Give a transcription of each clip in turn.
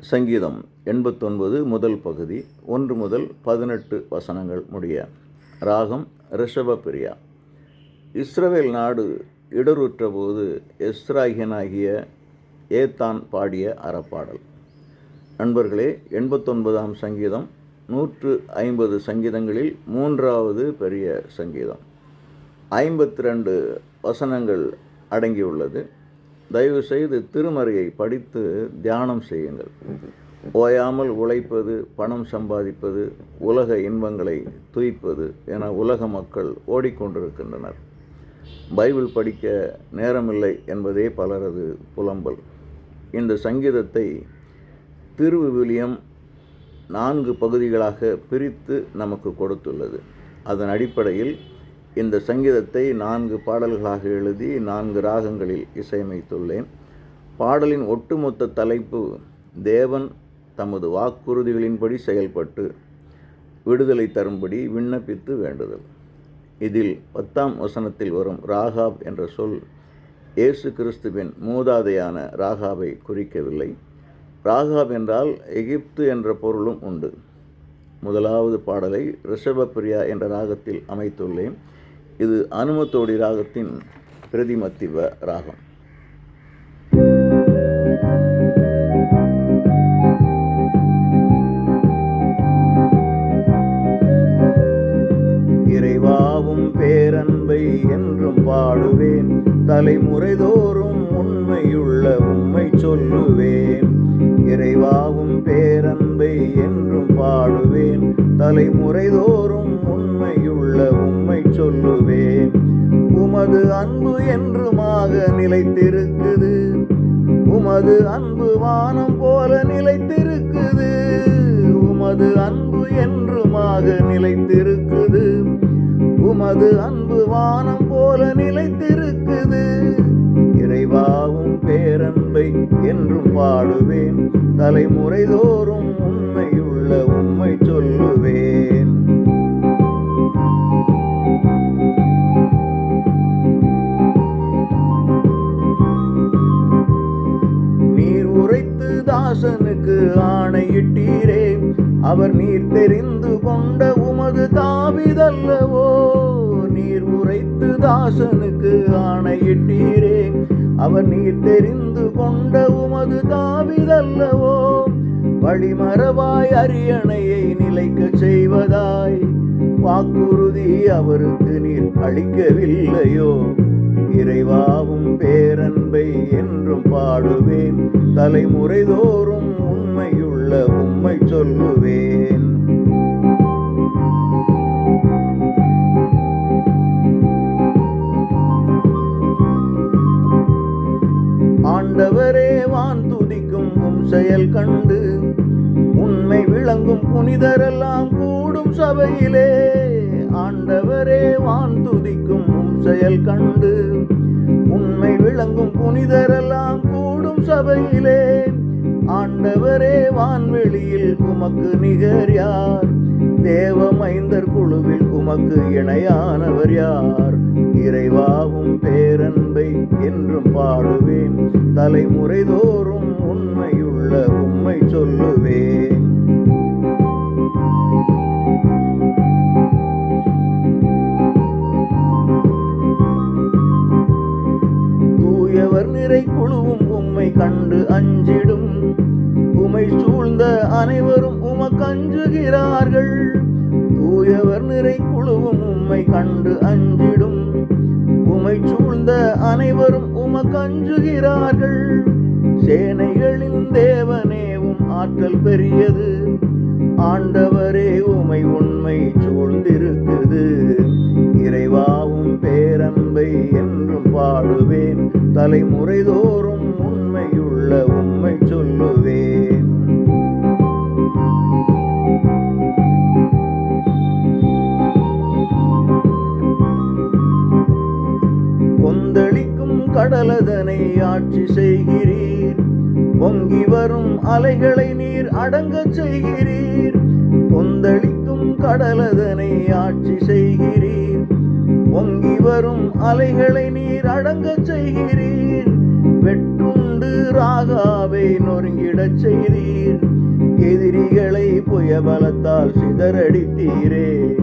சங்கீதம் எண்பத்தொன்பது முதல் பகுதி ஒன்று முதல் பதினெட்டு வசனங்கள் முடிய ராகம் ரிஷபபிரியா இஸ்ரவேல் நாடு இடருற்ற போது எஸ்ராகியனாகிய ஏத்தான் பாடிய அறப்பாடல். நண்பர்களே எண்பத்தொன்பதாம் சங்கீதம் நூற்று ஐம்பது சங்கீதங்களில் மூன்றாவது பெரிய சங்கீதம். ஐம்பத்தி ரெண்டு வசனங்கள் அடங்கியுள்ளது. தயவு செய்து திருமறையை படித்து தியானம் செய்யுங்கள். ஓயாமல் உழைப்பது பணம் சம்பாதிப்பது உலக இன்பங்களை துய்ப்பது என உலக மக்கள் ஓடிக்கொண்டிருக்கின்றனர். பைபிள் படிக்க நேரமில்லை என்பதே பலரது புலம்பல். இந்த சங்கீதத்தை திருவிவிலியம் நான்கு பகுதிகளாக பிரித்து நமக்கு கொடுத்துள்ளது. அதன் அடிப்படையில் இந்த சங்கீதத்தை நான்கு பாடல்களாக எழுதி நான்கு ராகங்களில் இசையமைத்துள்ளேன். பாடலின் ஒட்டுமொத்த தலைப்பு தேவன் தமது வாக்குறுதிகளின்படி செயல்பட்டு விடுதலை தரும்படி விண்ணப்பித்து வேண்டுதல். இதில் பத்தாம் வசனத்தில் வரும் ராகாப் என்ற சொல் இயேசு கிறிஸ்துவின் மூதாதையான ராகாவை குறிக்கவில்லை. ராகாப் என்றால் எகிப்து என்ற பொருளும் உண்டு. முதலாவது பாடலை ரிஷபப்பிரியா என்ற ராகத்தில் அமைத்துள்ளேன். இது அனுமத்தோடி ராகத்தின் பிரதிமத்திவ ராகம். இறைவாவும் பேரன்பை என்றும் பாடுவேன். தலைமுறைதோறும் உண்மையுள்ள உண்மை சொல்லுவேன். இறைவாவும் பேரன்பை என்றும் பாடுவேன். தலைமுறைதோறும் உண்மையுள்ள சொல்லுவேன். உமது அன்பு என்றுமாக நிலைத்திருக்குது. உமது அன்பு வானம் போல நிலைத்திருக்குது. உமது அன்பு என்றுமாக நிலைத்திருக்குது. உமது அன்பு வானம் போல நிலைத்திருக்குது. இறைவாவும் பேரன்பை என்றும் பாடுவேன். தலைமுறைதோறும் உண்மையுள்ள உண்மை சொல்லுவேன். தாசனுக்கு ஆணையிட்டீரே. அவர் நீர் தெரிந்து கொண்ட உமது தாவிதல்லவோ நீர் உரைத்து தாசனுக்கு ஆணையிட்டீரே. அவர் நீர் தெரிந்து கொண்ட உமது தாவிதல்லவோ வழிமரபாய் அரியணையை நிலைக்க செய்வதாய். வாக்குறுதி அவருக்கு நீர் அளிக்கவில்லையோ. இறைவாவும் பேரன்பை என்றும் பாடுவேன். தலைமுறைதோறும் உண்மையுள்ள உண்மை சொல்லுவேன். ஆண்டவரே வான் துதிக்கும் உம் செயல் கண்டு உண்மை விளங்கும் புனிதரெல்லாம் கூடும் சபையிலே. ஆண்டவரே வான் துதிக்கும் செயல் கண்டு உண்மை விளங்கும் புனிதரெல்லாம் கூடும் சபையிலே. ஆண்டவரே வான்வெளியில் உமக்கு நிகர் யார்? தேவமைந்தர் குழுவில் உமக்கு இணையானவர் யார்? இறைவாவும் பேரன்பை என்றும் பாடுவேன். தலைமுறைதோறும் உண்மையுள்ள உண்மை சொல்லுவேன். கண்டு அஞ்சிடும். உமை சூழ்ந்த அனைவரும் உமக்கு அஞ்சுகிறார்கள் தூயவர் நிறை குழுவும் உம்மை கண்டு அஞ்சிடும். உமை சூழ்ந்த அனைவரும் உமக்கு அஞ்சுகிறார்கள் சேனைகளின் தேவனேவும் ஆற்றல் பெரியது. ஆண்டவரே உமை உண்மை சூழ்ந்திருக்குது இறைவாவும் பேரன்பை என்றும் பாடுவேன். தலைமுறைதோறும் உண்மையுள்ள உண்மை சொல்லுவேன். கொந்தளிக்கும் கடலதனை ஆட்சி செய்கிறீர். பொங்கி வரும் அலைகளை நீர் அடங்கச் செய்கிறீர். கொந்தளிக்கும் கடலதனை ஆட்சி செய்கிறீர். பொங்கி வரும் அலைகளை நீர் அடங்கச் செய்கிறீர். கொண்டு ராகாவை நொறுங்கிடச் செய்தீர். எதிரிகளை புயபலத்தால் சிதறடித்தீரே.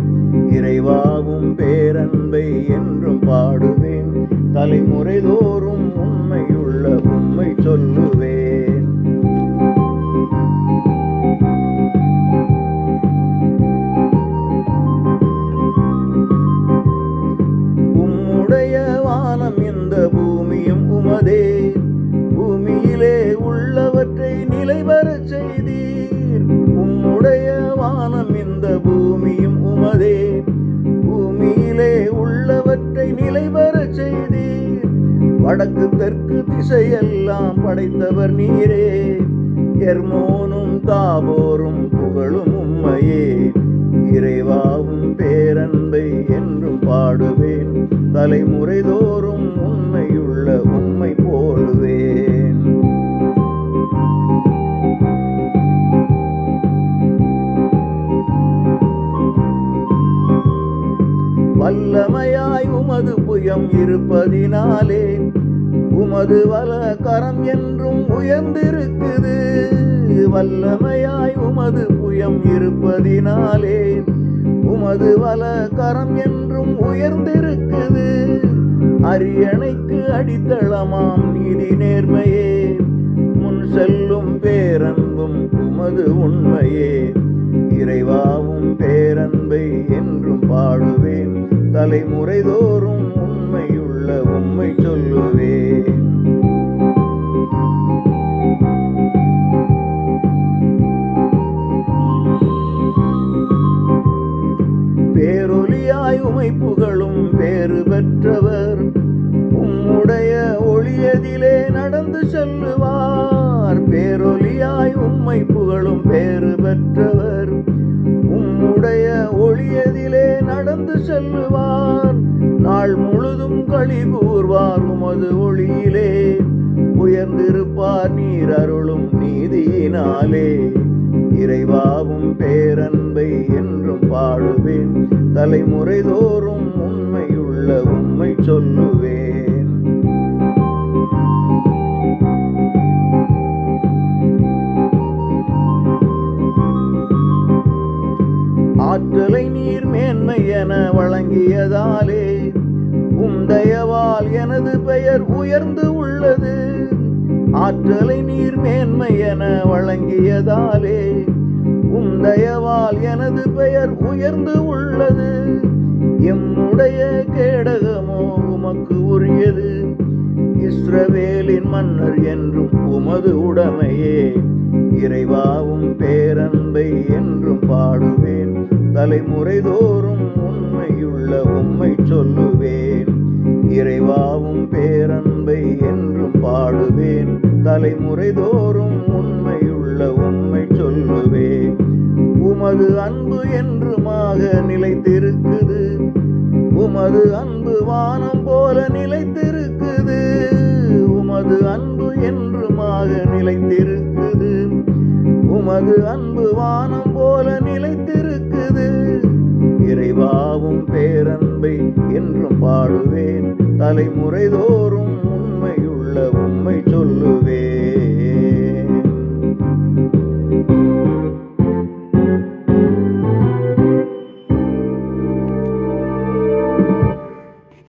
இறைவாவும் பேரன்பை என்றும் பாடுவேன். தலைமுறை தோறும் உண்மையுள்ள உண்மை சொல்லுவேன். உம்முடைய வானம் இந்த பூமியும் உமதே. வடக்கு தெற்கு திசையெல்லாம் படைத்தவர் நீரே. எர்மோனும் தாபோரும் புகழும் உம்மையே. இறைவாவும் பேரன்பை என்றும் பாடுவேன். தலைமுறைதோறும் உண்மையுள்ள உண்மை போடுவேன். வல்லமையாய் உமது புயம் இருப்பதினாலே உமது வல கரம் என்றும் உயர்ந்திருக்குது. வல்லமையாய் உமது புயம் இருப்பதினாலே உமது வல கரம் என்றும் உயர்ந்திருக்குது. அரியணைக்கு அடித்தளமாம் நீதி நேர்மையே. முன் செல்லும் பேரன்பும் உமது உண்மையே. இறைவாவும் பேரன்பை என்றும் பாடுவேன். தலைமுறைதோறும் உண்மையுள்ள உண்மை சொல்லுவேன் நடந்து செல்லுவார். பேரொலியாய் உம்மை புகழும் பேறு பெற்றவர். உம்முடைய ஒளியதிலே நடந்து செல்லுவார். நாள் முழுதும் களி கூர்வார் உமது ஒளியிலே. உயர்ந்திருப்பார் நீர் அருளும் நீதியினாலே. இறைவாவும் பேரன்பை என்றும் பாடுவேன். தலைமுறைதோறும் உண்மையுள்ள உண்மை சொல்லுவேன் என வழங்கியதாலே உந்தயவால் எனது பெயர் உயர்ந்து உள்ளது. ஆற்றலை நீர் மேன்மை என வழங்கியதாலே உந்தயவால் எனது பெயர் உயர்ந்து உள்ளது. எம்முடைய கேடகமோ உமக்கு உரியது. இஸ்ரவேலின் மன்னர் என்றும் உமது உடைமையே. இறைவாவும் பேரன்பை என்றும் பாடுவேன். தலைமுறை தோறும் உள்ள உண்மை சொல்லுவேன். இறைவாவும் பேரன்பை என்றும் பாடுவேன். தலைமுறை தோறும் உண்மையுள்ள உண்மை சொல்லுவேன். உமது அன்பு என்றுமாக நிலைத்திருக்குது. உமது அன்பு வானம் போல நிலைத்திருக்குது. உமது அன்பு என்றுமாக நிலைத்திருக்குது. உமது அன்பு வானம் போல நிலைத்திருக்குது. இறைவாவும் பேரன்பை என்றும் பாடுவேன். தலைமுறை தோறும் உண்மையுள்ள உண்மை சொல்லுவேன்.